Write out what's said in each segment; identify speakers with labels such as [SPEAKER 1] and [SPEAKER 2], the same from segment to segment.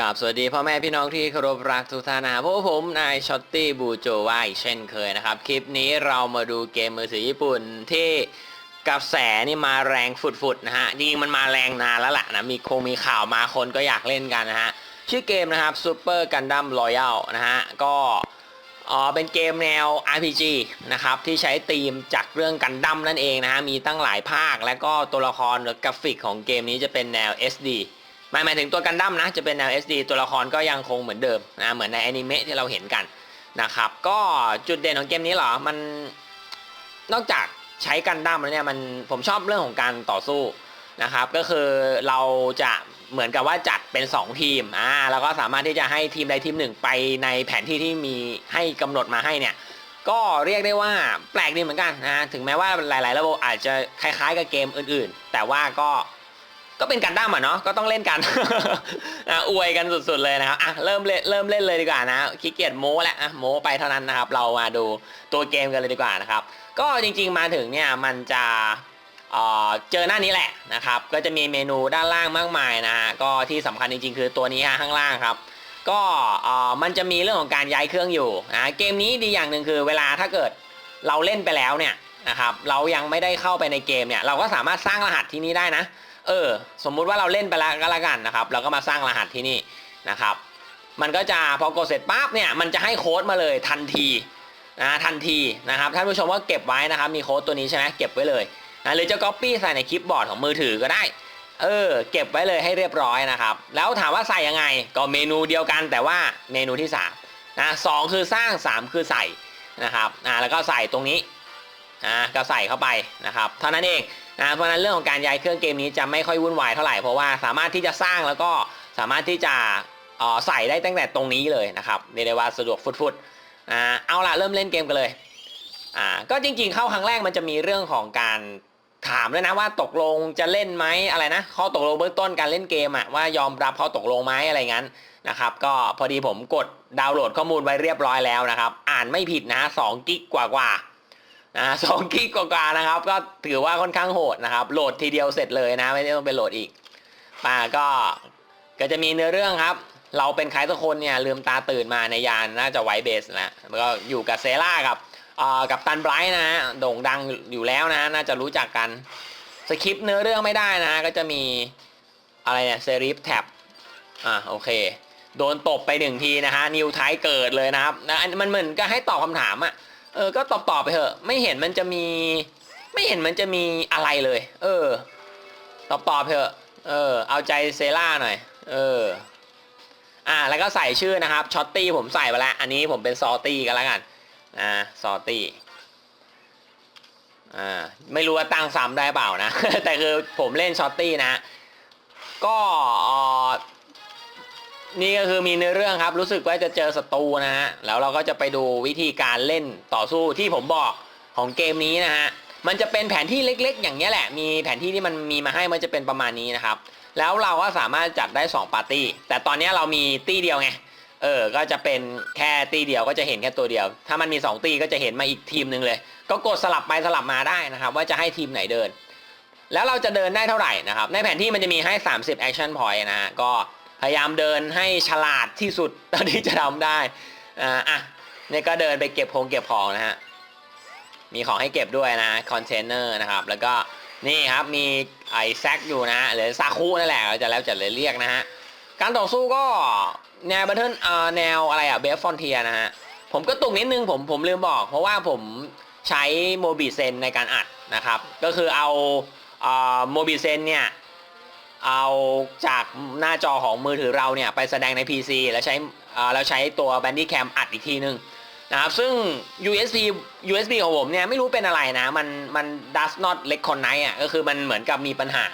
[SPEAKER 1] กับสวัสดีพ่อแม่พี่น้องที่เคารพรักทุกท่านนะพวกผมนายช็อตตี้บูโจว่าอีกเช่นเคยนะครับ คลิปนี้เรามาดูเกมมือถือญี่ปุ่นที่กระแสนี่มาแรงฝุดๆนะฮะจริงมันมาแรงนานแล้วแหละนะมีคงมีข่าวมาคนก็อยากเล่นกันนะฮะชื่อเกมนะครับ Super Gundam Royal นะฮะก็อ่อเป็นเกมแนว RPG นะครับที่ใช้ธีมจากเรื่องกันดั้มนั่นเองนะฮะมีตั้งหลายภาค และก็ตัวละครหรือกราฟิกของเกมนี้จะเป็นแนว SD หมายหมายถึงตัวกันดั้มนะจะเป็นแนว SD ตัวละครก็ยังคงเหมือนเดิมนะเหมือนในแอนิเมะที่เราเห็นกันนะครับก็จุดเด่นของเกมนี้เหรอมันนอกจากใช้กันดั้มแล้วเนี่ยมันผมชอบเรื่องของการต่อสู้นะครับก็คือเราจะเหมือนกับว่าจัดเป็น 2 ทีมอ่าแล้วก็สามารถที่จะให้ทีมใดทีมหนึ่งไปในแผนที่ที่มีให้กำหนดมาให้เนี่ยก็เรียกได้ว่าแปลกดีเหมือนกันนะถึงแม้ว่าหลาย ๆ ระบบอาจจะคล้าย ๆ กับเกมอื่น ๆ แต่ว่าก็ ก็เป็นกันดั้มอะเนาะก็ต้องเล่นกันอะอวยกันสุดๆเลยนะครับอะเริ่มเล่นเริ่มเล่นเลยดีกว่านะขี้เกียจโม้แล้วอะโม้ไปเท่านั้นนะครับ เรามาดูตัวเกมกันเลยดีกว่านะครับ ก็จริงๆมาถึงเนี่ยมันจะเออเจอหน้านี้แหละนะครับ ก็จะมีเมนูด้านล่างมากมายนะฮะก็ที่สำคัญจริงๆ คือตัวนี้ฮะข้างล่างครับ ก็เออมันจะมีเรื่องของการย้ายเครื่องอยู่นะเกมนี้ดีอย่างหนึ่งคือเวลาถ้าเกิดเราเล่นไปแล้วเนี่ยนะครับ เรายังไม่ได้เข้าไปในเกมเนี่ย เราก็สามารถสร้างรหัสที่นี่ได้นะ เออ สมมุติว่าเราเล่นไปแล้วก็แล้วกันนะครับ เราก็มาสร้างรหัสที่นี่นะครับ มันก็จะพอกดเสร็จปั๊บเนี่ย มันจะให้โค้ดมาเลยทันทีนะทันทีนะครับท่านผู้ชมก็เก็บไว้นะครับ มีโค้ดตัวนี้ใช่ไหมเก็บไว้เลยนะหรือจะ Copy ใส่ในคลิปบอร์ดของมือถือก็ได้ เออ เก็บไว้เลยให้เรียบร้อยนะครับ แล้วถามว่าใส่ยังไง ก็เมนูเดียวกันแต่ว่าเมนูที่3นะสองคือสร้าง 3 คือใส่นะครับอ่าแล้วก็ใส่ตรงนี้อ่าก็ใส่เข้าไปนะครับ เท่านั้นเอง นะเพราะนั้นเรื่องของการย้ายเครื่องเกมนี้จะไม่ค่อยวุ่นวายเท่าไหร่เพราะว่าสามารถที่จะสร้างแล้วก็สามารถที่จะออใส่ได้ตั้งแต่ตรงนี้เลยนะครับเรียกได้ว่าสะดวกฟุดๆอ่าเอาละเริ่มเล่นเกมกันเลยอ่าก็จริงๆเข้าครั้งแรกมันจะมีเรื่องของการถามด้วยนะว่าตกลงจะเล่นไหมอะไรนะข้อตกลงเบื้องต้นการเล่นเกมอะว่ายอมรับข้อตกลงไหมอะไรงั้นนะครับก็พอดีผมกดดาวน์โหลดข้อมูลไว้เรียบร้อยแล้วนะครับ อ่านไม่ผิดนะ2กิกกว่าๆ อ่าสองกิกกว่าๆนะครับ ก็ถือว่าค่อนข้างโหดนะครับ โหลดทีเดียวเสร็จเลยนะ ไม่ได้ต้องไปโหลดอีกป่าก็ก็จะมีเนื้อเรื่องครับ เราเป็นใครสักคนเนี่ยลืมตาตื่นมาในยานน่าจะไวเบสนะแล้วก็อยู่กับเซล่ากับอ่ากับตันไบรท์นะฮะโด่งดังอยู่แล้วนะน่าจะรู้จักกันสคริปต์เนื้อเรื่องไม่ได้นะก็จะมีอะไรเนี่ยเซริฟแท็บอ่าโอเค โดนตบไปหนึ่งทีนะฮะนิวไทเกิดเลยนะครับนะอันมันเหมือนก็ให้ตอบคำถามอะ เออ ก็ตอบตอบไปเถอะ ไม่เห็นมันจะมี ไม่เห็นมันจะมีอะไรเลย เออ ตอบตอบเถอะ เออ เอาใจเซล่าหน่อย เออ อ่า แล้วก็ใส่ชื่อนะครับ ช็อตตี้ผมใส่ไปแล้ว อันนี้ผมเป็นซอตี้กันแล้วกัน อ่า ซอตี้ อ่า ไม่รู้ว่าตั้งซ้ำได้เปล่านะ แต่คือผมเล่นช็อตตี้นะ ก็อ่อ นี่ก็คือมีเนื้อเรื่องครับ รู้สึกว่าจะเจอศัตรูนะฮะ แล้วเราก็จะไปดูวิธีการเล่นต่อสู้ที่ผมบอกของเกมนี้นะฮะ มันจะเป็นแผนที่เล็กๆ อย่างนี้แหละ มีแผนที่ที่มันมีมาให้มันจะเป็นประมาณนี้นะครับ แล้วเราก็สามารถจัดได้ 2 ปาร์ตี้ แต่ตอนนี้เรามีตี้เดียวไง เออ ก็จะเป็นแค่ตี้เดียวก็จะเห็นแค่ตัวเดียว ถ้ามันมี 2 ตี้ก็จะเห็นมาอีกทีมหนึ่งเลย ก็กดสลับไปสลับมาได้นะครับ ว่าจะให้ทีมไหนเดิน แล้วเราจะเดินได้เท่าไหร่นะครับ ในแผนที่มันจะมีให้ 30 action point นะฮะ ก็ พยายามเดินให้ฉลาดที่สุดเท่าที่จะทำได้อ่าอะเนี่ยก็เดินไปเก็บของเก็บของนะฮะมีของให้เก็บด้วยนะคอนเทนเนอร์นะครับ แล้วก็นี่ครับมีไอแซกอยู่นะหรือซาคุนั่นแหละเราจะแล้วจะเลยเรียกนะฮะการต่อสู้ก็แนวบัตเทิลแนวอะไรอะเบฟฟอนเทียนะฮะผมก็ตุกนิดนึงผมผมลืมบอก เพราะว่าผมใช้โมบิเซนในการอัดนะครับ ก็คือเอาโมบิเซนเนี่ย เอาจากหน้าจอของมือถือเราเนี่ยไปแสดงใน PC แล้วใช้อ่าแล้วใช้ตัว Bandicam อัดอีกทีนึงนะครับ ซึ่ง USB USB ของผมเนี่ยไม่รู้เป็นอะไรนะ มันมัน does not recognize อะก็คือมันเหมือนกับมีปัญหา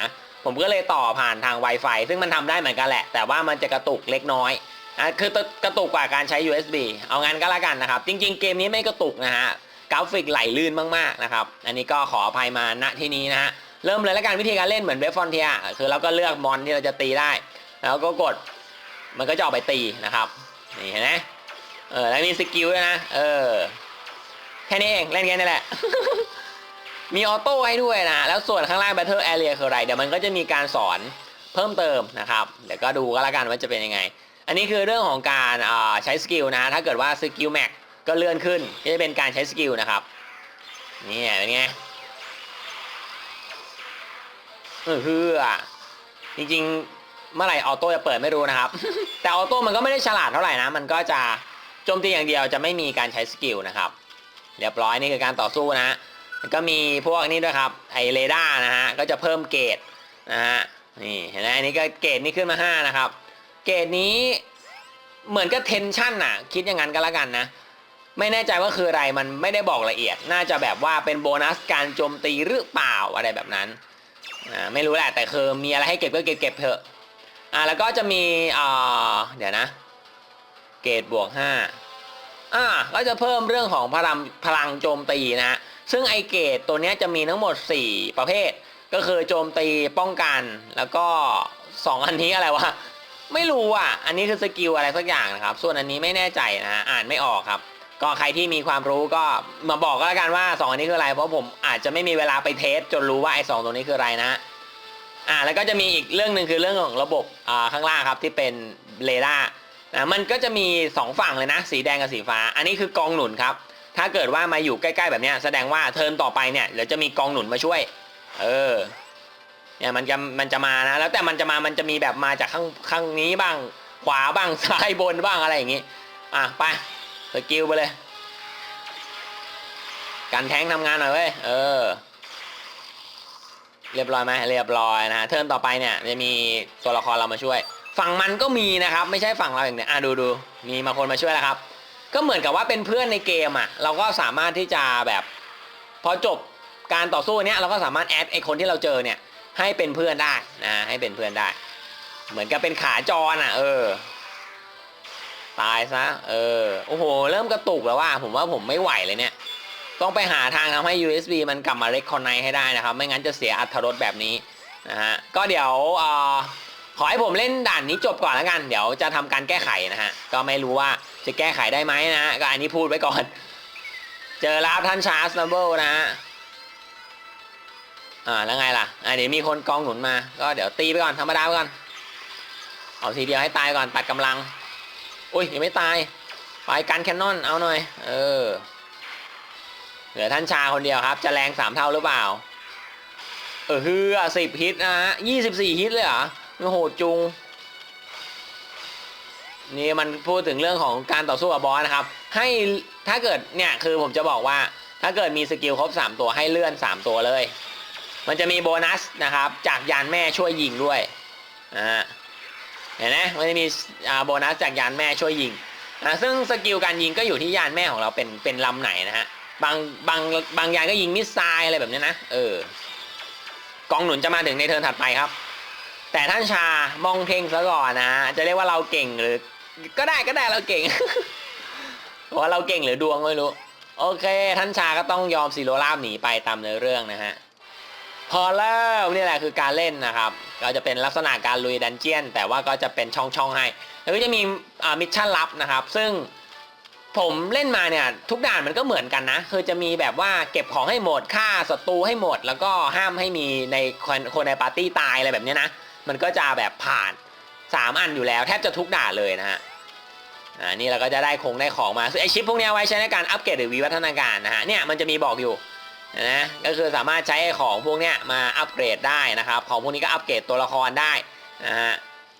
[SPEAKER 1] ผมก็เลยต่อผ่านทาง Wi-Fi ซึ่งมันทำได้เหมือนกันแหละ แต่ว่ามันจะกระตุกเล็กน้อยนะคือกระตุกกว่าการใช้ USB เอางั้นก็แล้วกันนะครับ จริง ๆ เกมนี้ไม่กระตุกนะฮะกราฟิกไหลลื่นมากๆนะครับ อันนี้ก็ขออภัยมาณที่นี้นะฮะ เริ่มเลยแล้วกันวิธีการเล่นเหมือนเวฟฟอนเทียคือเราก็เลือกมอนที่เราจะตีได้ แล้วก็กดมันก็จะออกไปตีนะครับนี่เห็นไหมเออแล้วมีสกิลด้วยนะเออแค่นี้เองเล่นแค่นี้แหละ มีออโต้ให้ด้วยนะ แล้วส่วนข้างล่าง Battle Area คืออะไร เดี๋ยวมันก็จะมีการสอนเพิ่มเติมนะครับ เดี๋ยวก็ดูก็แล้วกันว่าจะเป็นยังไง อันนี้คือเรื่องของการใช้สกิลนะฮะถ้าเกิดว่าสกิลแม็กก็เลื่อนขึ้น ก็จะเป็นการใช้สกิลนะครับ นี่เป็นไง เออคืออะจริงๆ เมื่อไหร่ออโต้จะเปิดไม่รู้นะครับ แต่ออโต้มันก็ไม่ได้ฉลาดเท่าไหร่นะ มันก็จะโจมตีอย่างเดียวจะไม่มีการใช้สกิลนะครับ เรียบร้อยนี่คือการต่อสู้นะก็มีพวกนี้ด้วยครับไอเรดาร์นะฮะก็จะเพิ่มเกรดนะฮะนี่เห็นไหมอันนี้ก็เกรดนี่ขึ้นมา5นะครับ เกรดนี้เหมือนกับเทนชั่นน่ะ คิดอย่างนั้นก็แล้วกันนะไม่แน่ใจว่าคืออะไรมันไม่ได้บอกละเอียด น่าจะแบบว่าเป็นโบนัสการโจมตีหรือเปล่าอะไรแบบนั้น อ่าไม่รู้แหละแต่คือมีอะไรให้เก็บก็เก็บเก็บเถอะอ่าแล้วก็จะมีอ่าเดี๋ยวนะ เกรดบวก5อ่าก็จะเพิ่มเรื่องของพลังพลังโจมตีนะฮะซึ่งไอเกรดตัวนี้จะมีทั้งหมด 4 ประเภท ก็คือโจมตีป้องกัน แล้วก็ 2 อันนี้อะไรวะไม่รู้อะ อันนี้คือสกิลอะไรสักอย่างนะครับ ส่วนอันนี้ไม่แน่ใจนะฮะอ่านไม่ออกครับ ก็ใครที่มีความรู้ก็มาบอกก็แล้วกันว่า 2 อันนี้คืออะไร เพราะผมอาจจะไม่มีเวลาไปเทสจนรู้ว่าไอ้สตัวนี้คืออะไรนะอ่าแล้วก็จะมีอีกเรื่องหนึ่งคือเรื่องของระบบอ่าข้างล่างครับที่เป็นเรดาร์นะมันก็จะมี 2 ฝั่งเลยนะ สีแดงกับสีฟ้า อันนี้คือกองหนุนครับ ถ้าเกิดว่ามาอยู่ใกล้ๆแบบนี้แสดงว่าเทิร์นต่อไปเนี่ยเดี๋ยวจะมีกองหนุนมาช่วย เออเนี่ยมันจะมันจะมานะ แล้วแต่มันจะมามันจะมีแบบมาจากข้างข้างนี้บ้าง ขวาบ้างซ้ายบนบ้างอะไรอย่างงี้ อะไป สกิลไปเลย การแท้งทำงานหน่อยเว้ย เออ เรียบร้อยไหมเรียบร้อยนะฮะ เทิร์นต่อไปเนี่ยจะมีตัวละครเรามาช่วย ฝั่งมันก็มีนะครับ ไม่ใช่ฝั่งเราอย่างเนี้ยอะดูดูมีมาคนมาช่วยแล้วครับ ก็เหมือนกับว่าเป็นเพื่อนในเกมอะ เราก็สามารถที่จะแบบพอจบการต่อสู้เนี้ยเราก็สามารถแอดไอคนที่เราเจอเนี่ยให้เป็นเพื่อนได้นะให้เป็นเพื่อนได้ เหมือนกับเป็นขาจรอะ เออ ตายซะ เออ โอ้โห เริ่มกระตุกแล้วว่า ผมว่าผมไม่ไหวเลยเนี่ย ต้องไปหาทางทำให้ USB มันกลับมา recognize ให้ได้นะครับ ไม่งั้นจะเสียอัตรสแบบนี้นะฮะ ก็เดี๋ยวเอ่อขอให้ผมเล่นด่านนี้จบก่อนแล้วกัน เดี๋ยวจะทำการแก้ไขนะฮะ ก็ไม่รู้ว่าจะแก้ไขได้ไหมนะฮะ ก็อันนี้พูดไว้ก่อน เจอแล้วท่านชาร์สนัมเบิลนะฮะ อ่า แล้วไงล่ะ อ่าเดี๋ยวมีคนกองหนุนมา ก็เดี๋ยวตีไปก่อนธรรมดาไปก่อน เอาทีเดียวให้ตายก่อนตัดกำลัง อุ้ยยังไม่ตายไปกันแคนนอนเอาหน่อย เออ เหลือท่านชาคนเดียวครับ จะแรงสามเท่าหรือเปล่า เออฮือสิบฮิตนะฮะยี่สิบสี่ฮิตเลยเหรอมันโหดจุง นี่มันพูดถึงเรื่องของการต่อสู้กับบอสนะครับ ให้ถ้าเกิดเนี่ยคือผมจะบอกว่า ถ้าเกิดมีสกิลครบ3ตัวให้เลื่อน3ตัวเลย มันจะมีโบนัสนะครับ จากยานแม่ช่วยยิงด้วยนะฮะ เห็นไหมมันจะมีโบนัสจากยานแม่ช่วยยิงนะซึ่งสกิลการยิงก็อยู่ที่ยานแม่ของเราเป็นเป็นลำไหนนะฮะบางบางบางยานก็ยิงมิสไซล์อะไรแบบนี้นะเออกองหนุนจะมาถึงในเทิร์นถัดไปครับ แต่ท่านชามองเพ่งซะก่อนนะจะเรียกว่าเราเก่งหรือ ก็ได้ก็ได้เราเก่งว่าเราเก่งหรือดวงไม่รู้ โอเค ท่านชาก็ต้องยอมซีโรราบหนีไปตามเนื้อเรื่องนะฮะ พอแล้วนี่แหละคือการเล่นนะครับ ก็จะเป็นลักษณะการลุยดันเจียน แต่ว่าก็จะเป็นช่องๆให้ แล้วก็จะมีอ่ามิชชั่นลับนะครับ ซึ่งผมเล่นมาเนี่ยทุกด่านมันก็เหมือนกันนะ คือจะมีแบบว่าเก็บของให้หมดฆ่าศัตรูให้หมด แล้วก็ห้ามให้มีในคนคนในปาร์ตี้ตายอะไรแบบนี้นะ มันก็จะแบบผ่าน 3 อันอยู่แล้วแทบจะทุกด่านเลยนะฮะอ่านี่เราก็จะได้คงได้ของมาซึ่งไอชิปพวกนี้ไว้ใช้ในการอัปเกรดหรือวิวัฒนาการนะฮะเนี่ยมันจะมีบอกอยู่ นะก็คือสามารถใช้ของพวกเนี้ยมาอัปเกรดได้นะครับ ของพวกนี้ก็อัปเกรดตัวละครได้นะฮะ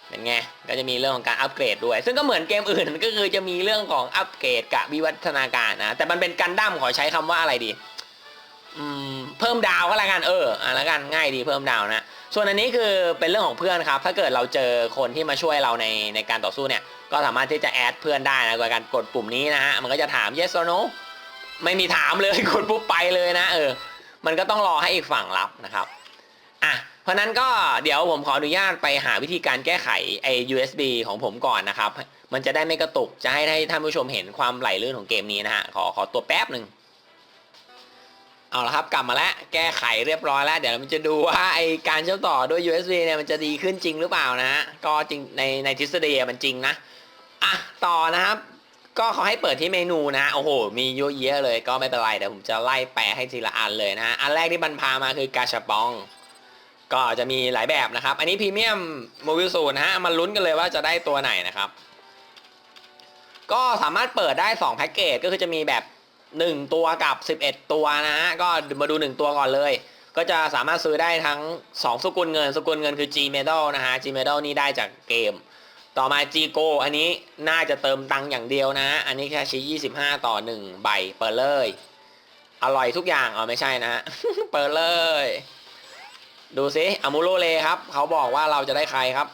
[SPEAKER 1] เป็นไงก็จะมีเรื่องของการอัปเกรดด้วย ซึ่งก็เหมือนเกมอื่นก็คือจะมีเรื่องของอัปเกรดกับวิวัฒนาการนะแต่มันเป็นกันดั้มขอใช้คำว่าอะไรดีอืมเพิ่มดาวก็แล้วกันเอออะแล้วกันง่ายดีเพิ่มดาวนะส่วนอันนี้คือเป็นเรื่องของเพื่อนครับ ถ้าเกิดเราเจอคนที่มาช่วยเราในในการต่อสู้เนี่ย ก็สามารถที่จะแอดเพื่อนได้นะโดยการกดปุ่มนี้นะฮะมันก็จะถาม yes or no ไม่มีถามเลยกดปุ๊บไปเลยนะ เออ มันก็ต้องรอให้อีกฝั่งรับนะครับอะเพราะนั้นก็เดี๋ยวผมขออนุญาตไปหาวิธีการแก้ไขไอ้ USB ของผมก่อนนะครับ มันจะได้ไม่กระตุกจะให้ให้ท่านผู้ชมเห็นความไหลลื่นของเกมนี้นะฮะขอขอตัวแป๊บหนึ่งเอาละครับกลับมาแล้วแก้ไขเรียบร้อยแล้ว เดี๋ยวมันจะดูว่าไอการเชื่อมต่อด้วย USB เนี่ยมันจะดีขึ้นจริงหรือเปล่านะ ก็จริงในในทฤษฎีมันจริงนะอะต่อนะครับ ก็เขาให้เปิดที่เมนูนะโอ้โห มีเยอะแยะเลยก็ไม่เป็นไรเดี๋ยวผมจะไล่แปะให้ทีละอันเลยนะฮะอันแรกที่บันพามาคือกาชาปอง ก็จะมีหลายแบบนะครับ อันนี้พรีเมียมโมบิลสูนะฮะมาลุ้นกันเลยว่าจะได้ตัวไหนนะครับ ก็สามารถเปิดได้ 2 แพ็กเกจก็คือจะมีแบบ 1 ตัวกับ 11 ตัวนะฮะก็มาดู 1 ตัวก่อนเลย ก็จะสามารถซื้อได้ทั้ง 2 สกุลเงิน สกุลเงินคือ G Medal นะฮะ G Medal นี่ได้จากเกม ต่อมา G Go อันนี้น่าจะเติมตังค์อย่างเดียวนะฮะอันนี้แค่ชี้25ต่อ1ใบเปิดเลย อร่อยทุกอย่างอ๋อไม่ใช่นะ เปิดเลย ดูสิอามูโรเลครับ เขาบอกว่าเราจะได้ใครครับ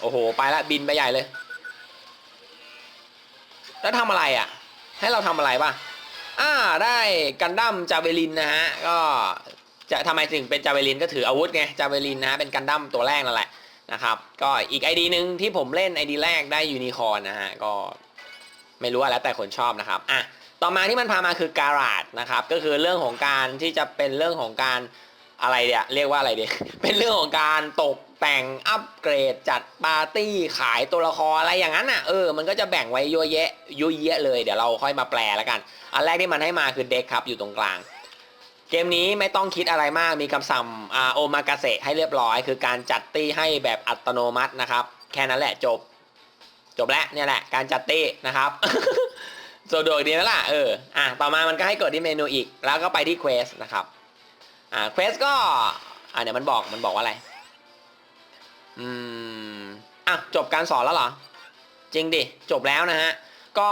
[SPEAKER 1] โอ้โห ไปละบินไปใหญ่เลย แล้วทำอะไรอะ ให้เราทำอะไรป่ะอ่าได้กันดั้มจาเวลินนะฮะ ก็จะทำไมถึงเป็นจาเวลินก็ถืออาวุธไงจาเวลินนะฮะเป็นกันดั้มตัวแรกนั่นแหละ นะครับ ก็อีกไอดีหนึ่งที่ผมเล่นไอดีแรกได้ยูนิคอร์นนะฮะ ก็ไม่รู้อะแล้วแต่คนชอบนะครับ อะ ต่อมาที่มันพามาคือการาดนะครับ ก็คือเรื่องของการที่จะเป็นเรื่องของการอะไรเดียเรียกว่าอะไรเดียเป็นเรื่องของการตกแต่งอัปเกรดจัดปาร์ตี้ขายตัวละครอะไรอย่างนั้นอะ เออ มันก็จะแบ่งไว้เยอะแยะเยุ่ยแยะเลย เดี๋ยวเราค่อยมาแปลแล้วกัน อันแรกที่มันให้มาคือเด็กครับอยู่ตรงกลาง เกมนี้ไม่ต้องคิดอะไรมากมีคำสั่งอาโอมากาเสะให้เรียบร้อย คือการจัดตี้ให้แบบอัตโนมัตินะครับ แค่นั้นแหละจบ จบแล้วเนี่ยแหละ การจัดตี้นะครับสะดวกดีนะล่ะเอออะต่อมามันก็ให้กดที่เมนูอีก แล้วก็ไปที่เควสนะครับอ่าเควสก็อ่าเดี๋ยวมันบอกมันบอกว่าอะไรอืมอะจบการสอนแล้วเหรอ จริงดิ จบแล้วนะฮะ ก็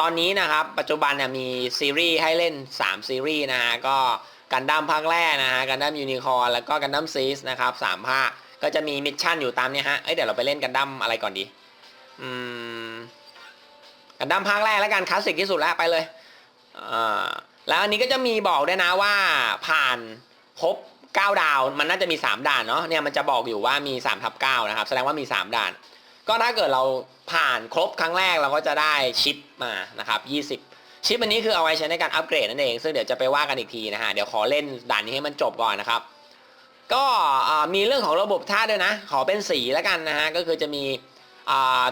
[SPEAKER 1] ตอนนี้นะครับปัจจุบันเนี่ยมีซีรีส์ให้เล่น 3 ซีรีส์นะฮะก็กันดั้มภาคแรกนะฮะกันดั้มยูนิคอร์แล้วก็กันดั้มซีสนะครับสามภาคก็จะมีมิชชั่นอยู่ตามนี้ฮะเอ้ยเดี๋ยวเราไปเล่นกันดั้มอะไรก่อนดีอืมกันดั้มภาคแรกแล้วกันคลาสสิกที่สุดแล้วไปเลยอ่าแล้วอันนี้ก็จะมีบอกด้วยนะว่าผ่านครบ9ดาวมันน่าจะมี 3 ด่านเนาะเนี่ยมันจะบอกอยู่ว่ามี3ทับ9นะครับแสดงว่ามี 3 ด่าน ก็ถ้าเกิดเราผ่านครบครั้งแรกเราก็จะได้ชิปมานะครับ20 ชิปอันนี้คือเอาไว้ใช้ในการอัปเกรดนั่นเอง ซึ่งเดี๋ยวจะไปว่ากันอีกทีนะฮะเดี๋ยวขอเล่นด่านนี้ให้มันจบก่อนนะครับ ก็มีเรื่องของระบบท่าด้วยนะ ขอเป็นสีแล้วกันนะฮะก็คือจะมี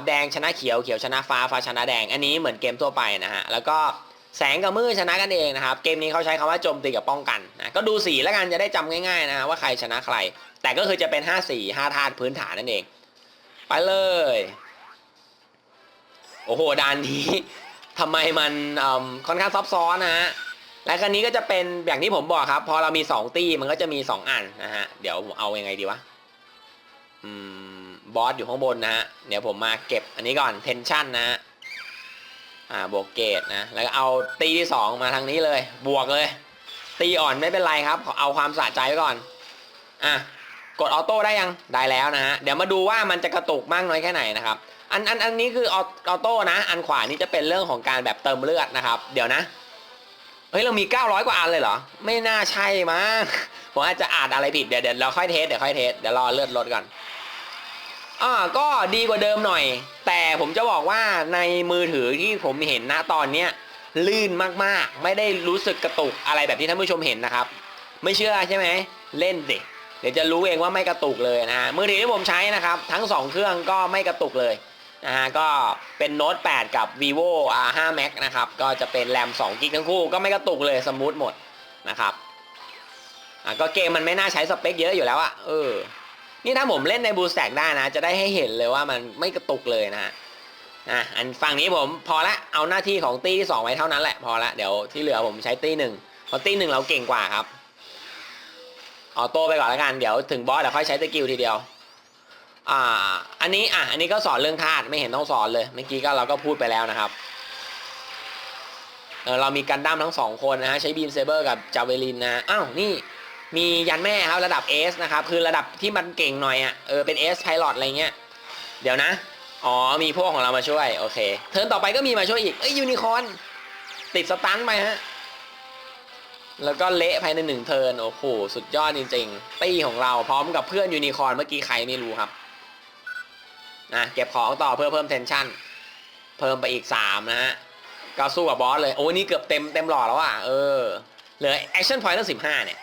[SPEAKER 1] แดงชนะเขียวเขียวชนะฟ้าฟ้าชนะแดง อันนี้เหมือนเกมทั่วไปนะฮะแล้วก็แสงกับมืดชนะกันเองนะครับ เกมนี้เขาใช้คำว่าโจมตีกับป้องกันนะก็ดูสีแล้วกันจะได้จำง่ายๆนะฮะว่าใครชนะใคร แต่ก็คือจะเป็น 5 สี 5ธาตุพื้นฐานนั่นเอง ไปเลย โอ้โหด่านนี้ทำไมมันค่อนข้างซับซ้อนนะฮะและคันนี้ก็จะเป็นอย่างที่ผมบอกครับ พอเรามี 2 ตี้มันก็จะมี 2 อันนะฮะ เดี๋ยวเอายังไงดีวะอืมบอสอยู่ข้างบนนะฮะ เดี๋ยวผมมาเก็บอันนี้ก่อนเทนชั่นนะฮะอ่าบวกเกตนะ แล้วก็เอาตีที่ 2 มาทางนี้เลย บวกเลย ตีอ่อนไม่เป็นไรครับ เอาความสะใจไว้ก่อน อะ กดออโต้ได้ยังได้แล้วนะฮะเดี๋ยวมาดูว่ามันจะกระตุกมากน้อยแค่ไหนนะครับอันอันอันนี้คือออโต้นะ อันขวานี่จะเป็นเรื่องของการแบบเติมเลือดนะครับ เดี๋ยวนะเฮ้ยเรามี 900 กว่าอันเลยเหรอ ไม่น่าใช่มั้งผมอาจจะอ่านอะไรผิดเดี๋ยวเดี๋ยวเราค่อยเทสเดี๋ยวค่อยเทสเดี๋ยวรอเลือดลดก่อนอ่าก็ดีกว่าเดิมหน่อย แต่ผมจะบอกว่าในมือถือที่ผมเห็นนะตอนเนี้ยลื่นมากๆ ไม่ได้รู้สึกกระตุกอะไรแบบที่ท่านผู้ชมเห็นนะครับ ไม่เชื่อใช่ไหมเล่นสิ เดี๋ยวจะรู้เองว่าไม่กระตุกเลยนะฮะมือถือที่ผมใช้นะครับ ทั้ง 2 เครื่องก็ไม่กระตุกเลยนะฮะก็เป็นโน้ต8กับ vivo R5 Max นะครับ ก็จะเป็นแรม2กิกทั้งคู่ก็ไม่กระตุกเลยสมูทหมดนะครับอะก็เกมมันไม่น่าใช้สเปคเยอะอยู่แล้วอะเออ นี่ถ้าผมเล่นในบูสแต็กได้นะ จะได้ให้เห็นเลยว่ามันไม่กระตุกเลยนะฮะอะอันฝั่งนี้ผมพอละเอาหน้าที่ของตีที่สองไว้เท่านั้นแหละพอละเดี๋ยวที่เหลือผมใช้ตีหนึ่งเพราะตีหนึ่งเราเก่งกว่าครับ ออโต้ไปก่อนแล้วกันเดี๋ยวถึงบอสเดี๋ยวค่อยใช้สกิลทีเดียว อ่า อันนี้อะอันนี้ก็สอนเรื่องธาตุไม่เห็นต้องสอนเลยเมื่อกี้ก็เราก็พูดไปแล้วนะครับเออเรามีกันดั้มทั้งสองคนนะฮะใช้บีมเซเบอร์กับจาเวลินนะอ้าวนี่มียันแม่ครับระดับ S นะครับคือระดับที่มันเก่งหน่อยอะเออเป็น S Pilot อะไรเงี้ยเดี๋ยวนะ อ๋อมีพวกของเรามาช่วย โอเค เทิร์นต่อไปก็มีมาช่วยอีก เอ้ยยูนิคอร์นติดสตันไปฮะ แล้วก็เละภายในหนึ่งเทิร์นโอ้โหสุดยอดจริง ๆ ตี้ของเราพร้อมกับเพื่อนยูนิคอร์นเมื่อกี้ใครไม่รู้ครับนะเก็บของต่อเพื่อเพิ่มเทนชั่น เพิ่มไปอีก3นะฮะก็สู้กับบอสเลยโอ้นี่เกือบเต็มเต็มหลอดแล้วอะเออเหลือแอคชั่นพอยต์ตั้งสิบห้าเนี่ย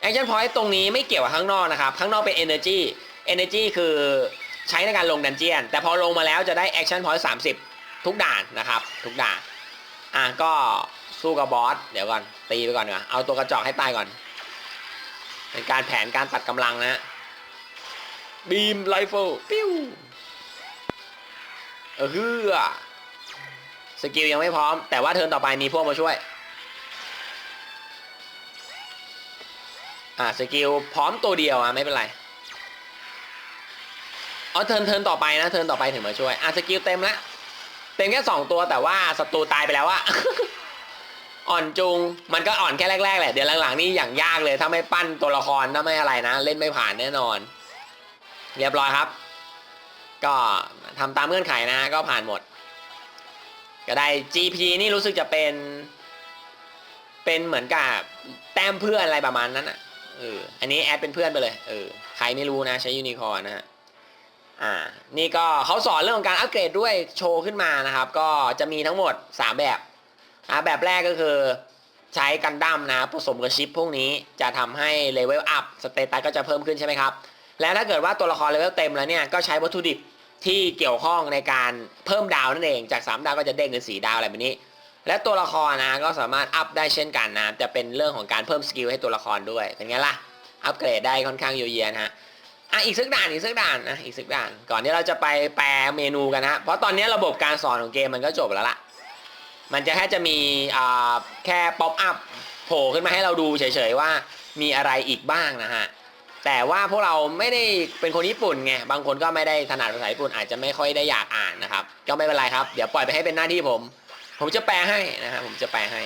[SPEAKER 1] แอคชั่นพอยต์ตรงนี้ไม่เกี่ยวกับข้างนอกนะครับ ข้างนอกเป็น Energy Energy คือใช้ในการลงดันเจียน แต่พอลงมาแล้วจะได้แอคชั่นพอยต์สามสิบทุกด่านนะครับ ทุกด่านอะก็ สู้กับบอส เดี๋ยวก่อน ตีไปก่อนดีกว่าเอาตัวกระจอกให้ตายก่อน เป็นการแผนการตัดกำลังนะบีมไรเฟิลปิ้วเออฮือสกิลยังไม่พร้อม แต่ว่าเทิร์นต่อไปมีพวกมาช่วย อ่าสกิลพร้อมตัวเดียวอะไม่เป็นไรอ๋อเทิร์นเทิร์นต่อไปนะเทิร์นต่อไปถึงมาช่วย อะสกิลเต็มแล้วเต็มแค่สองตัวแต่ว่าศัตรูตายไปแล้วอะ อ่อนจุง มันก็อ่อนแค่แรกๆแหละ เดี๋ยวหลังๆนี่อย่างยากเลย ถ้าไม่ปั้นตัวละครถ้าไม่อะไรนะ เล่นไม่ผ่านแน่นอน เรียบร้อยครับ ก็ทำตามเงื่อนไขนะฮะก็ผ่านหมด ก็ได้ GP นี่รู้สึกจะเป็น เป็นเหมือนกับแต้มเพื่อนอะไรประมาณนั้นอะเออ อันนี้แอดเป็นเพื่อนไปเลย เออ ใครไม่รู้นะ ใช้ยูนิคอร์นะฮะ อ่า นี่ก็เขาสอนเรื่องของการอัปเกรดด้วยโชว์ขึ้นมานะครับ ก็จะมีทั้งหมด 3 แบบ อ่าแบบแรกก็คือใช้กันดั้มนะผสมกับชิปพวกนี้จะทำให้เลเวลอัพสเตตัสก็จะเพิ่มขึ้นใช่ไหมครับ และถ้าเกิดว่าตัวละครเลเวลเต็มแล้วเนี่ยก็ใช้วัตถุดิบที่เกี่ยวข้องในการเพิ่มดาวนั่นเองจาก 3 ดาวก็จะเด้งเป็น4ดาวอะไรแบบนี้ และตัวละครนะก็สามารถอัพได้เช่นกันนะจะเป็นเรื่องของการเพิ่มสกิลให้ตัวละครด้วยเป็นไงล่ะอัปเกรดได้ค่อนข้างเยอะแยะนะฮะอะอีกสักด่านอีกสักด่านนะอีกสักด่าน ก่อนที่เราจะไปแปลเมนูกันนะเพราะตอนนี้ระบบการสอนของเกมมันก็จบแล้วล่ะ มันจะแค่จะมีแค่ป๊อปอัพโผล่ขึ้นมาให้เราดูเฉยๆว่ามีอะไรอีกบ้างนะฮะ แต่ว่าพวกเราไม่ได้เป็นคนญี่ปุ่นไง บางคนก็ไม่ได้ถนัดภาษาญี่ปุ่นอาจจะไม่ค่อยได้อยากอ่านนะครับ ก็ไม่เป็นไรครับ เดี๋ยวปล่อยไปให้เป็นหน้าที่ผม ผมจะแปลให้นะฮะ ผมจะแปลให้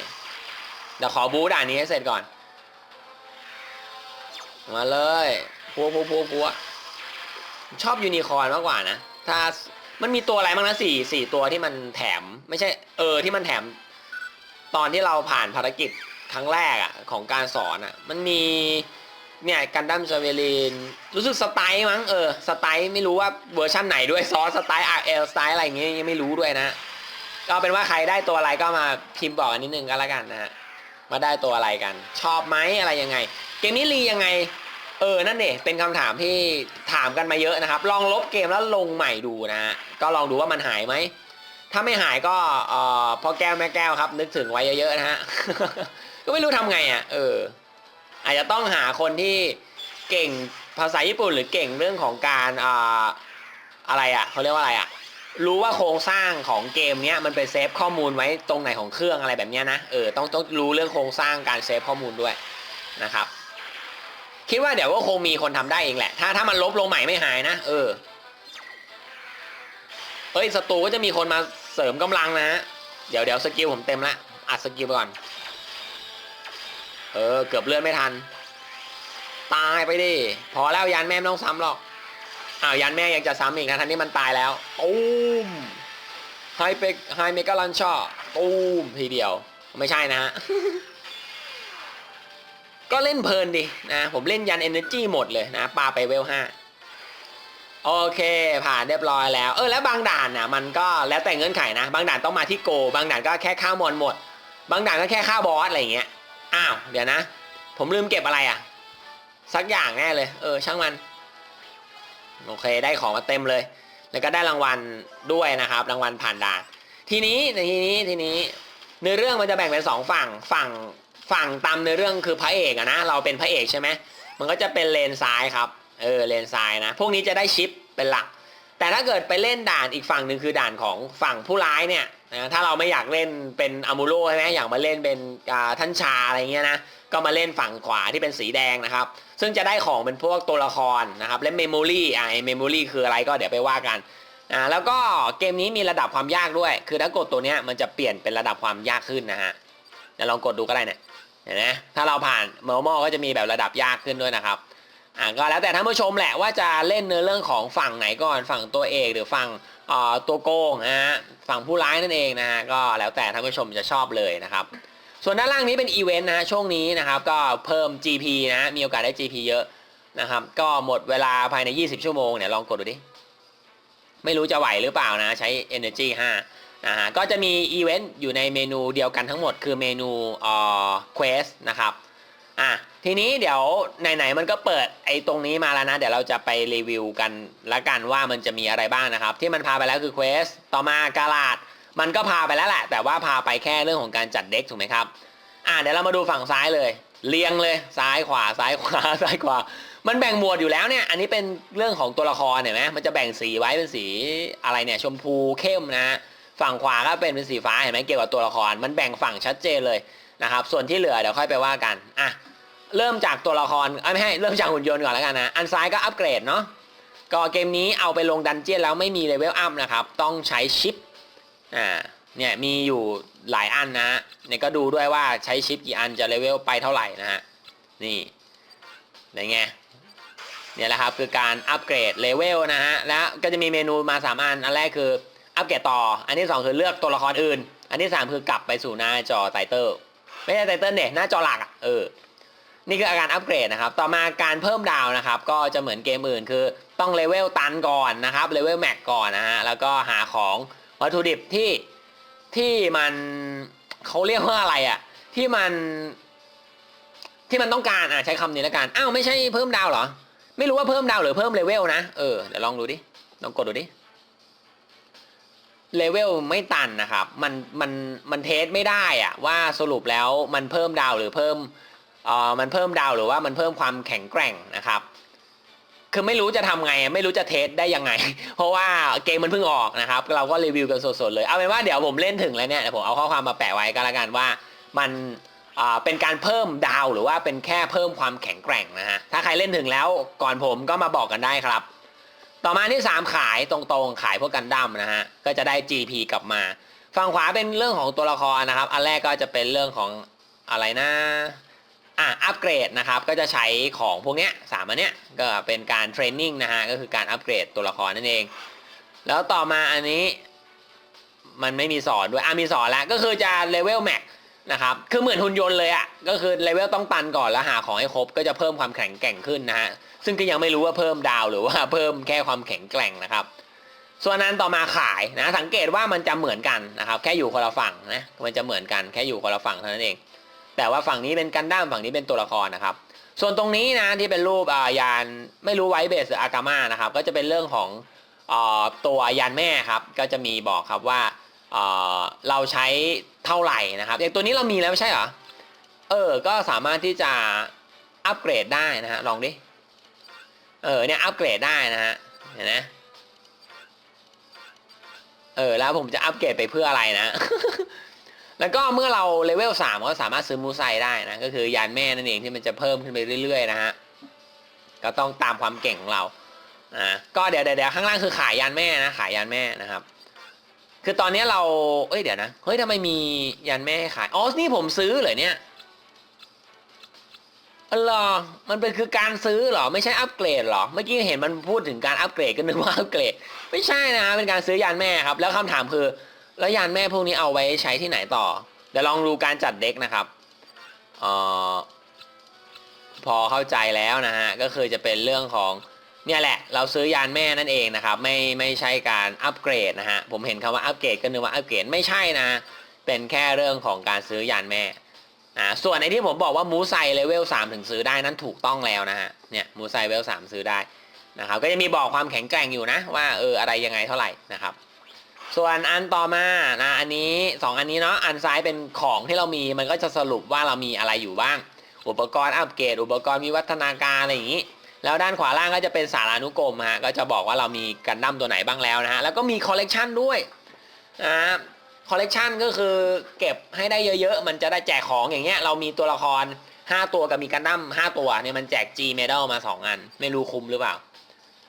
[SPEAKER 1] เดี๋ยวขอบูด่านนี้ให้เสร็จก่อน มาเลยพัวพัวพัวพัวชอบยูนิคอร์นมากกว่านะ ถ้า มันมีตัวอะไรบ้างนะสี่สี่ตัวที่มันแถม ไม่ใช่ เออที่มันแถม ตอนที่เราผ่านภารกิจครั้งแรกอะของการสอนอะมันมีเนี่ยกันดั้มจาเวลินรู้สึกสไตล์มั้งเออสไตล์ไม่รู้ว่าเวอร์ชันไหนด้วยซอสสไตล์อาร์เอลสไตล์อะไรอย่างเงี้ยยังไม่รู้ด้วยนะก็เป็นว่าใครได้ตัวอะไรก็มาพิมพ์บอกกันนิดนึงก็แล้วกันนะฮะมาได้ตัวอะไรกัน ชอบไหมอะไรยังไง เกมนี้รียังไง เออ นั่นเนี่ยเป็นคำถามที่ถามกันมาเยอะนะครับ ลองลบเกมแล้วลงใหม่ดูนะฮะ ก็ลองดูว่ามันหายไหม ถ้าไม่หายก็เอ่อพ่อแก้วแม่แก้วครับ นึกถึงไว้เยอะๆนะฮะ ก็ไม่รู้ทำไงอะ เออ อาจจะต้องหาคนที่เก่งภาษาญี่ปุ่นหรือเก่งเรื่องของการอ่าอะไรอะเขาเรียกว่าอะไรอะ รู้ว่าโครงสร้างของเกมเนี้ยมันไปเซฟข้อมูลไว้ตรงไหนของเครื่องอะไรแบบเนี้ยนะ เออ ต้องต้องรู้เรื่องโครงสร้างการเซฟข้อมูลด้วยนะครับ คิดว่าเดี๋ยวก็คงมีคนทำได้เองแหละ ถ้าถ้ามันลบลงใหม่ไม่หายนะ เออเอ้ยศัตรูก็จะมีคนมาเสริมกำลังนะ เดี๋ยวเดี๋ยวสกิลผมเต็มละ อัดสกิลไปก่อน เออ เกือบเลื่อนไม่ทัน ตายไปดิ พอแล้วยันแม่ไม่ต้องซ้ำหรอก อ้าวยันแม่ยังจะซ้ำอีกนะทันที่มันตายแล้วตูมไฮเปกไฮเมกาลันชอตูมทีเดียว ไม่ใช่นะฮะ ก็เล่นเพลินดินะ ผมเล่นยันเอเนอร์จีหมดเลยนะปาไปเวลห้าโอเค ผ่านเรียบร้อยแล้ว เออแล้วบางด่านนะมันก็แล้วแต่เงื่อนไขนะ บางด่านต้องมาที่โก บางด่านก็แค่ข้าวมอนหมด บางด่านก็แค่ข้าวบอสอะไรอย่างเงี้ยอ้าวเดี๋ยวนะ ผมลืมเก็บอะไรอะ สักอย่างแน่เลย เออ ช่างมัน โอเค ได้ของมาเต็มเลย แล้วก็ได้รางวัลด้วยนะครับ รางวัลผ่านด่าน ทีนี้ทีนี้ทีนี้เนื้อเรื่องมันจะแบ่งเป็นสองฝั่งฝั่ง ฝั่งตามเนื้อเรื่องคือพระเอกอะนะ เราเป็นพระเอกใช่ไหมมันก็จะเป็นเลนซ้ายครับ เออเลนซ้ายนะ พวกนี้จะได้ชิปเป็นหลัก แต่ถ้าเกิดไปเล่นด่านอีกฝั่งหนึ่งคือด่านของฝั่งผู้ร้ายเนี่ยนะถ้าเราไม่อยากเล่นเป็นอามูโรใช่ไหมอยากมาเล่นเป็นท่านชาอะไรเงี้ยนะก็มาเล่นฝั่งขวาที่เป็นสีแดงนะครับ ซึ่งจะได้ของเป็นพวกตัวละครนะครับ และเมมโมรี่อ่าเมมโมรี่คืออะไรก็เดี๋ยวไปว่ากันอ่าแล้วก็เกมนี้มีระดับความยากด้วย คือถ้ากดตัวเนี้ยมันจะเปลี่ยนเป็นระดับความยากขึ้นนะฮะเดี๋ยวลองกดดูก็ได้เนี่ย เห็นไหมถ้าเราผ่านเมอร์มอก็จะมีแบบระดับยากขึ้นด้วยนะครับอ่าก็แล้วแต่ท่านผู้ชมแหละว่าจะเล่นเนื้อเรื่องของฝั่งไหนก่อนฝั่งตัวเอกหรือฝั่งอ่าตัวโกงนะฮะฝั่งผู้ร้ายนั่นเองนะฮะก็แล้วแต่ท่านผู้ชมจะชอบเลยนะครับ ส่วนด้านล่างนี้เป็นอีเวนต์นะฮะช่วงนี้นะครับ ก็เพิ่ม GP นะมีโอกาสได้ GP เยอะนะครับ ก็หมดเวลาภายใน 20 ชั่วโมงเนี่ยลองกดดูดิ ไม่รู้จะไหวหรือเปล่านะ ใช้ Energy 5 นะฮะก็จะมีอีเวนต์อยู่ในเมนูเดียวกันทั้งหมด คือเมนูเอ่อ Quest นะครับอะทีนี้เดี๋ยวไหนๆมันก็เปิดไอ้ตรงนี้มาแล้วนะ เดี๋ยวเราจะไปรีวิวกันละกันว่ามันจะมีอะไรบ้างนะครับ ที่มันพาไปแล้วคือ Quest ต่อมากาลาด มันก็พาไปแล้วแหละ แต่ว่าพาไปแค่เรื่องของการจัดเด็กถูกไหมครับ อ่าเดี๋ยวเรามาดูฝั่งซ้ายเลย เรียงเลยซ้ายขวาซ้ายขวาซ้ายขวา มันแบ่งหมวดอยู่แล้วเนี่ย อันนี้เป็นเรื่องของตัวละครเห็นไหมมันจะแบ่งสีไว้เป็นสีอะไรเนี่ย ชมพูเข้มนะ ฝั่งขวาก็เป็นเป็นสีฟ้าเห็นไหมเกี่ยวกับตัวละคร มันแบ่งฝั่งชัดเจนเลยนะครับ ส่วนที่เหลือเดี๋ยวค่อยไปว่ากันอะเริ่มจากตัวละครไม่ให้เริ่มจากหุ่นยนต์ก่อนแล้วกันนะอันซ้ายก็อัปเกรดเนาะก็เกมนี้เอาไปลงดันเจียนแล้วไม่มีเลเวลอัพนะครับต้องใช้ชิปอ่าเนี่ยมีอยู่หลายอันนะฮะเนี่ยก็ดูด้วยว่าใช้ชิปกี่อันจะเลเวลไปเท่าไหร่นะฮะนี่ไหนไงเนี่ยแหละครับคือการอัปเกรดเลเวลนะฮะแล้วก็จะมีเมนูมา3อันอันแรกคือ อัปเกรดต่อ อันที่ 2 คือเลือกตัวละครอื่น อันที่ 3 คือกลับไปสู่หน้าจอไตเติลไม่ใช่ไตเติลเนี่ยหน้าจอหลักอะเออนี่คืออาการอัปเกรดนะครับ ต่อมาการเพิ่มดาวนะครับ ก็จะเหมือนเกมอื่นคือต้องเลเวลตันก่อนนะครับเลเวลแม็กก่อนนะฮะแล้วก็หาของวัตถุดิบที่ที่มันเขาเรียกว่าอะไรอะที่มัน ที่มันต้องการอะใช้คำนี้แล้วกันอ้าวไม่ใช่เพิ่มดาวเหรอ ไม่รู้ว่าเพิ่มดาวหรือเพิ่มเลเวลนะเออเดี๋ยวลองดูดิลองกดดูดิ เลเวลไม่ตันนะครับ มันมันมันเทสไม่ได้อะว่าสรุปแล้วมันเพิ่มดาวหรือเพิ่มเอ่อมันเพิ่มดาวหรือว่ามันเพิ่มความแข็งแกร่งนะครับ คือไม่รู้จะทำไงไม่รู้จะเทสได้ยังไง เพราะว่าเกมมันเพิ่งออกนะครับ เราก็รีวิวกันสดๆเลยเอาเป็นว่าเดี๋ยวผมเล่นถึงแล้วเนี่ยเดี๋ยวผมเอาข้อความมาแปะไว้ก็แล้วกันว่ามันอ่าเป็นการเพิ่มดาวหรือว่าเป็นแค่เพิ่มความแข็งแกร่งนะฮะถ้าใครเล่นถึงแล้วก่อนผมก็มาบอกกันได้ครับ ต่อมาที่ 3 ขายตรงๆ ขายพวกกันดั้มนะฮะ ก็จะได้ GP กลับมา ฝั่งขวาเป็นเรื่องของตัวละครนะครับ อันแรกก็จะเป็นเรื่องของอะไรนะ อะ อัปเกรดนะครับ ก็จะใช้ของพวกเนี้ยสามอันเนี้ย ก็เป็นการเทรนนิ่งนะฮะ ก็คือการอัปเกรดตัวละครนั่นเอง แล้วต่อมาอันนี้มันไม่มีสอนด้วย อะมีสอนแล้ว ก็คือจะเลเวลแม็ก นะครับ คือเหมือนหุ่นยนต์เลยอะ่ะ ก็คือเลเวลต้องตันก่อนแล้วหาของให้ครบ ก็จะเพิ่มความแข็งแกร่งขึ้นนะฮะ ซึ่งก็ยังไม่รู้ว่าเพิ่มดาวหรือว่าเพิ่มแค่ความแข็งแกร่งนะครับ ส่วนนั้นต่อมาขายนะ สังเกตว่ามันจะเหมือนกันนะครับ แค่อยู่คนละฝั่งนะ มันจะเหมือนกันแค่อยู่คนละฝั่งเท่านั้นเอง แต่ว่าฝั่งนี้เป็นกันดั้มฝั่งนี้เป็นตัวละครนะครับ ส่วนตรงนี้นะที่เป็นรูปายานไม่รู้ไวเบสหรืออากามานะครับ ก็จะเป็นเรื่องของอตัวยานแม่ครับ ก็จะมีบอกครับว่า เราใช้เท่าไหร่นะครับอย่างตัวนี้เรามีแล้วไม่ใช่เหรอ เออ ก็สามารถที่จะอัปเกรดได้นะฮะ ลองดิ เออ เนี่ยอัปเกรดได้นะฮะ เห็นไหมเออ แล้วผมจะอัปเกรดไปเพื่ออะไรนะ แล้วก็เมื่อเราเลเวลสามก็สามารถซื้อมูไซได้นะ ก็คือยานแม่นั่นเองที่มันจะเพิ่มขึ้นไปเรื่อย ๆ นะฮะ ก็ต้องตามความเก่งของเราอ่าก็เดี๋ยวเดี๋ยวข้างล่างคือขายยานแม่นะ ขายยานแม่นะครับ คือตอนนี้เรา เอ้ยเดี๋ยวนะ เฮ้ยทำไมมียันแม่ขาย อ๋อ นี่ผมซื้อเหรอเนี่ยอ๋อรอมันเป็นคือการซื้อเหรอ ไม่ใช่อัปเกรดเหรอ เมื่อกี้เห็นมันพูดถึงการอัปเกรดก็นึกว่าอัปเกรด ไม่ใช่นะ เป็นการซื้อยานแม่ครับ แล้วคำถามคือ แล้วยานแม่พวกนี้เอาไว้ใช้ที่ไหนต่อ เดี๋ยวลองดูการจัดเด็กนะครับอ่อพอเข้าใจแล้วนะฮะ ก็คือจะเป็นเรื่องของ เนี่ยแหละเราซื้อยานแม่นั่นเองนะครับไม่ไม่ใช่การอัปเกรดนะฮะผมเห็นคำว่าอัปเกรดก็นึกว่าอัปเกรดไม่ใช่นะ เป็นแค่เรื่องของการซื้อยานแม่อ่าส่วนในที่ผมบอกว่ามูไซเลเวล3ถึงซื้อได้นั้นถูกต้องแล้วนะฮะเนี่ยมูไซเลเวล3ซื้อได้นะครับก็จะมีบอกความแข็งแกร่งอยู่นะ ว่าเอออะไรยังไงเท่าไหร่นะครับส่วนอันต่อมานะอันนี้ 2 อันนี้เนาะอันซ้ายเป็นของที่เรามีมันก็จะสรุปว่าเรามีอะไรอยู่บ้าง อุปกรณ์อัปเกรดอุปกรณ์วิวัฒนาการอะไรอย่างนี้ แล้วด้านขวาล่างก็จะเป็นสารานุกรมฮะก็จะบอกว่าเรามีกันดั้มตัวไหนบ้างแล้วนะฮะแล้วก็มีคอลเลกชันด้วยนะคอลเลกชันก็คือเก็บให้ได้เยอะๆ มันจะได้แจกของอย่างเงี้ยเรามีตัวละคร 5 ตัวกับมีกันดั้ม5ตัวเนี่ยมันแจก G medal มา 2 อัน ไม่รู้คุ้มหรือเปล่า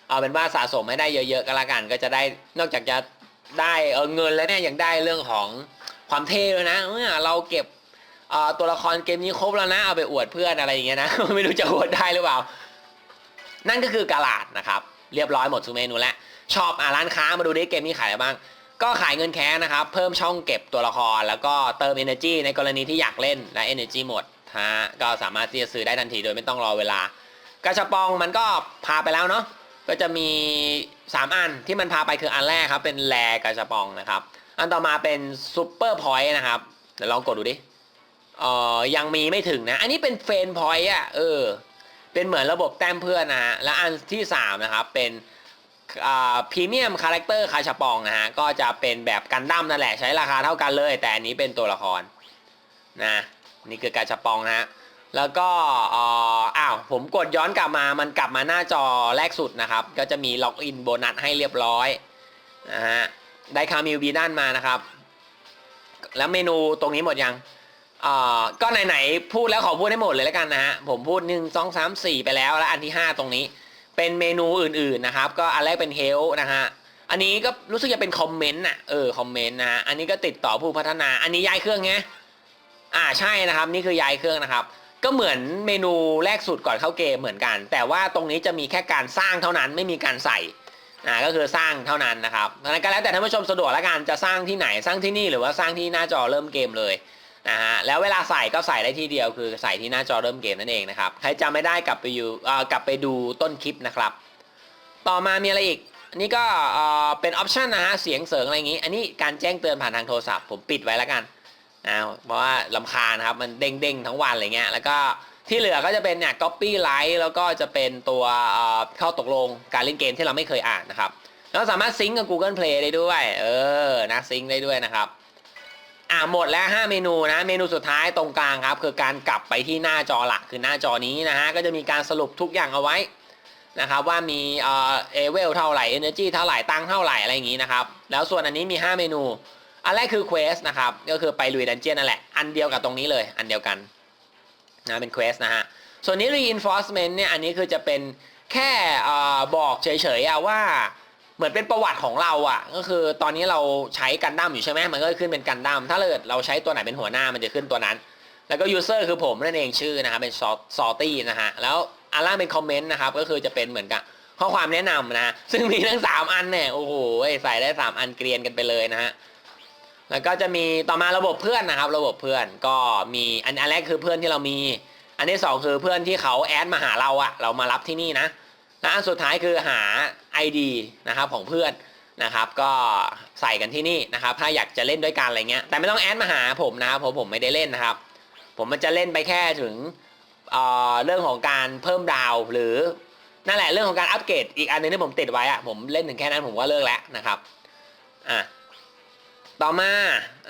[SPEAKER 1] เอาเป็นว่าสะสมให้ได้เยอะๆก็แล้วกันก็จะได้นอกจากจะได้เออเงินแล้วเนี่ยยังได้เรื่องของความเท่ด้วยนะเมื่อเราเก็บตัวละครเกมนี้ครบแล้วนะเอาไปอวดเพื่อนอะไรอย่างเงี้ยนะไม่รู้จะอวดได้หรือเปล่า นั่นก็คือกาลาดนะครับ เรียบร้อยหมดทุกเมนูแล้วชอบอ่าร้านค้ามาดูดิเกมนี้ขายอะไรบ้าง ก็ขายเงินแค้นนะครับ เพิ่มช่องเก็บตัวละคร แล้วก็เติม Energy ในกรณีที่อยากเล่นและ Energy หมดฮะก็สามารถที่จะซื้อได้ทันทีโดยไม่ต้องรอเวลากระชับปองมันก็พาไปแล้วเนาะก็จะมี 3 อันที่มันพาไปคืออันแรกครับ เป็นแลกระชับปองนะครับ อันต่อมาเป็นซูเปอร์พอยต์นะครับเดี๋ยวลองกดดูดิเอ่อยังมีไม่ถึงนะ อันนี้เป็นเฟนพอยต์อะเออ เป็นเหมือนระบบแต้มเพื่อนนะฮะ และอันที่3นะครับเป็นพรีเมียมคาแรคเตอร์คาชาปองนะฮะ ก็จะเป็นแบบกันดั้มนั่นแหละใช้ราคาเท่ากันเลย แต่อันนี้เป็นตัวละครนะนี่คือการชาปองฮะแล้วก็อ้าวผมกดย้อนกลับมามันกลับมาหน้าจอแรกสุดนะครับ ก็จะมีล็อกอินโบนัสให้เรียบร้อยนะฮะได้คามิลบีดันมานะครับ แล้วเมนูตรงนี้หมดยัง อ่อก็ไหนๆพูดแล้วขอพูดให้หมดเลยแล้วกันนะฮะผมพูดหนึ่งสองสามสี่ไปแล้วแล้วอันที่ห้าตรงนี้ เป็นเมนูอื่นๆนะครับ ก็อันแรกเป็นเฮลนะฮะอันนี้ก็รู้สึกจะเป็นคอมเมนต์น่ะเออคอมเมนต์นะฮะอันนี้ก็ติดต่อผู้พัฒนา อันนี้ย้ายเครื่องไงอ่าใช่นะครับ นี่คือย้ายเครื่องนะครับ ก็เหมือนเมนูแรกสุดก่อนเข้าเกมเหมือนกัน แต่ว่าตรงนี้จะมีแค่การสร้างเท่านั้นไม่มีการใส่อ่าก็คือสร้างเท่านั้นนะครับนั้นก็แล้วแต่ท่านผู้ชมสะดวกแล้วกันจะสร้างที่ไหนสร้างที่นี่หรือว่าสร้างที่หน้าจอเริ่มเกมเลย นะฮะแล้วเวลาใส่ก็ใส่ได้ที่เดียวคือใส่ที่หน้าจอเริ่มเกมนั่นเองนะครับใครจำไม่ได้กลับไปอยู่อ่ากลับไปดูต้นคลิปนะครับ ต่อมามีอะไรอีกอันนี้ก็เอ่อเป็นออปชันนะฮะเสียงเสริงอะไรอย่างนี้ อันนี้การแจ้งเตือนผ่านทางโทรศัพท์ผมปิดไว้แล้วกันนะเพราะว่าลำคาญครับมันเด้งๆทั้งวันอะไรเงี้ยแล้วก็ที่เหลือก็จะเป็นเนี่ย copy light แล้วก็จะเป็นตัวเอ่อเข้าตกลงการเล่นเกมที่เราไม่เคยอ่านนะครับแล้วสามารถซิงก์กับ Google Play ได้ด้วย เออนะซิงก์ได้ด้วยนะครับ อ่าหมดแล้ว 5 เมนูนะ เมนูสุดท้ายตรงกลางครับ คือการกลับไปที่หน้าจอหลักคือหน้าจอนี้นะฮะ ก็จะมีการสรุปทุกอย่างเอาไว้นะครับว่ามีเอ่อเอเวลเท่าไหร่ Energy เท่าไหร่ตังค์เท่าไหร่อะไรอย่างนี้นะครับ แล้วส่วนอันนี้มี 5 เมนู อันแรกคือ Quest นะครับ ก็คือไปลุยดันเจียนนั่นแหละ อันเดียวกับตรงนี้เลย อันเดียวกันนะเป็น Quest นะฮะ ส่วนนี้ Reinforcement เนี่ยอันนี้คือจะเป็นแค่เอ่อบอกเฉยๆว่า เหมือนเป็นประวัติของเราอะ ก็คือตอนนี้เราใช้กันดั้มอยู่ใช่ไหมมันก็ขึ้นเป็นกันดั้มถ้าเกิดเราใช้ตัวไหนเป็นหัวหน้ามันจะขึ้นตัวนั้น แล้วก็ยูเซอร์คือผมนั่นเองชื่อนะครับเป็นซอตี้นะฮะแล้วอันล่างเป็นคอมเมนต์นะครับก็คือจะเป็นเหมือนกับข้อความแนะนำนะซึ่งมีทั้ง3อันเนี่ยโอ้โหใส่ได้3อันเกรียนกันไปเลยนะฮะแล้วก็จะมีต่อมาระบบเพื่อนนะครับ ระบบเพื่อนก็มีอันอันแรกคือเพื่อนที่เรามี อันที่สองคือเพื่อนที่เขาแอดมาหาเราอะเรามารับที่นี่นะ และอันสุดท้ายคือหา ID นะครับของเพื่อนนะครับ ก็ใส่กันที่นี่นะครับ ถ้าอยากจะเล่นด้วยกันอะไรเงี้ยแต่ไม่ต้องแอดมาหาผมนะครับเพราะผมไม่ได้เล่นนะครับ ผมมันจะเล่นไปแค่ถึงเเรื่องของการเพิ่มดาวหรือนั่นแหละเรื่องของการอัปเกรดอีกอันหนึงที่ผมติดไว้อะผมเล่นถึงแค่นั้นผมก็เลิกแล้วนะครับอะต่อมา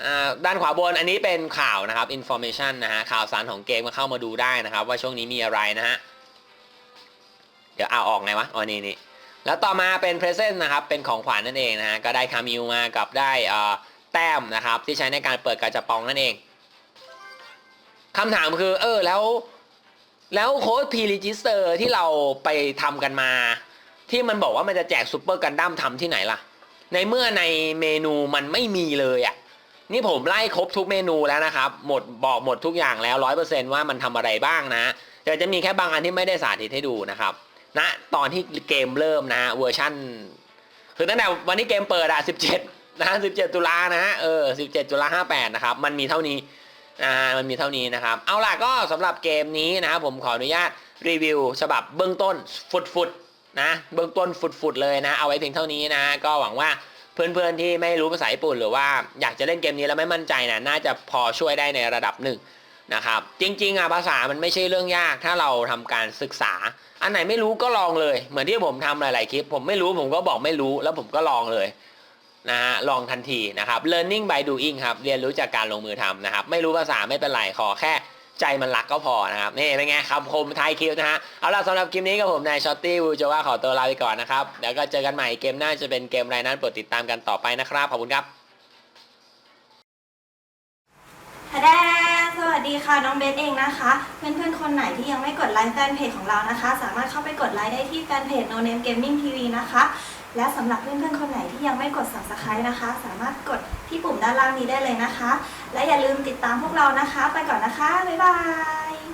[SPEAKER 1] อด้านขวาบนอันนี้เป็นข่าวนะครับ information นะฮะข่าวสารของเกมก็เข้ามาดูได้นะครับ ว่าช่วงนี้มีอะไรนะฮะ เดี๋ยวเอาออกไงวะอ๋อนี่นี่แล้วต่อมาเป็น present นะครับ เป็นของขวัญนั่นเองนะฮะ ก็ได้คามิวมากับได้อ่แต้มนะครับ ที่ใช้ในการเปิดกระจับปองนั่นเองคำถามคือ เออแล้ว แล้วโค้ด P register ที่เราไปทำกันมา ที่มันบอกว่ามันจะแจกซูเปอร์กันดั้มทำที่ไหนล่ะ ในเมื่อในเมนูมันไม่มีเลยอะ่ะนี่ผมไล่ครบทุกเมนูแล้วนะครับ หมดบอกหมดทุกอย่างแล้วร้อยเปอร์เซนว่ามันทำอะไรบ้างนะแต่จะมีแค่บางอันที่ไม่ได้สาธิตให้ดูนะครับ ณตอนที่เกมเริ่มนะเวอร์ชั่น คือตั้งแต่วันที่เกมเปิดอะ17นะฮะ17 ตุลานะฮะเออ17 ตุลา58 นะครับ มันมีเท่านี้อ่ามันมีเท่านี้นะครับ เอาล่ะก็สำหรับเกมนี้นะครับผมขออนุญาตรีวิวฉบับเบื้องต้นฟุดๆนะเบื้องต้นฟุดๆเลยนะ เอาไว้เพียงเท่านี้นะ ก็หวังว่าเพื่อนๆที่ไม่รู้ภาษาญี่ปุ่น หรือว่าอยากจะเล่นเกมนี้แล้วไม่มั่นใจนะน่าจะพอช่วยได้ในระดับหนึ่ง นะครับ จริงๆอะภาษามันไม่ใช่เรื่องยากถ้าเราทำการศึกษา อันไหนไม่รู้ก็ลองเลย เหมือนที่ผมทำหลาย ๆ คลิป ผมไม่รู้ผมก็บอกไม่รู้ แล้วผมก็ลองเลยนะฮะลองทันทีนะครับ learning by doing ครับ เรียนรู้จากการลงมือทำนะครับ ไม่รู้ภาษาไม่เป็นไรขอแค่ใจมันรักก็พอนะครับ นี่เป็นไงคำคมท้ายคลิปนะฮะ เอาล่ะสำหรับคลิปนี้กับผมนายช็อตตี้วูจว่าขอตัวลาไปก่อนนะครับ แล้วก็เจอกันใหม่เกมหน้าจะเป็นเกมอะไรนั้นโปรดติดตามกันต่อไปนะครับ ขอบคุณครับ
[SPEAKER 2] ฮัแดนสวัส ดีค่ะ น้องเบสเองนะคะ เพื่อนๆ คนไหนที่ยังไม่กดไลค์แฟนเพจของเรานะคะ สามารถเข้าไปกดไลค์ได้ที่แฟนเพจ No Name Gaming TV นะคะ และสำหรับเพื่อนๆ คนไหนที่ยังไม่กด subscribe นะคะ สามารถกดที่ปุ่มด้านล่างนี้ได้เลยนะคะ และอย่าลืมติดตามพวกเรานะคะ ไปก่อนนะคะ บ๊ายบาย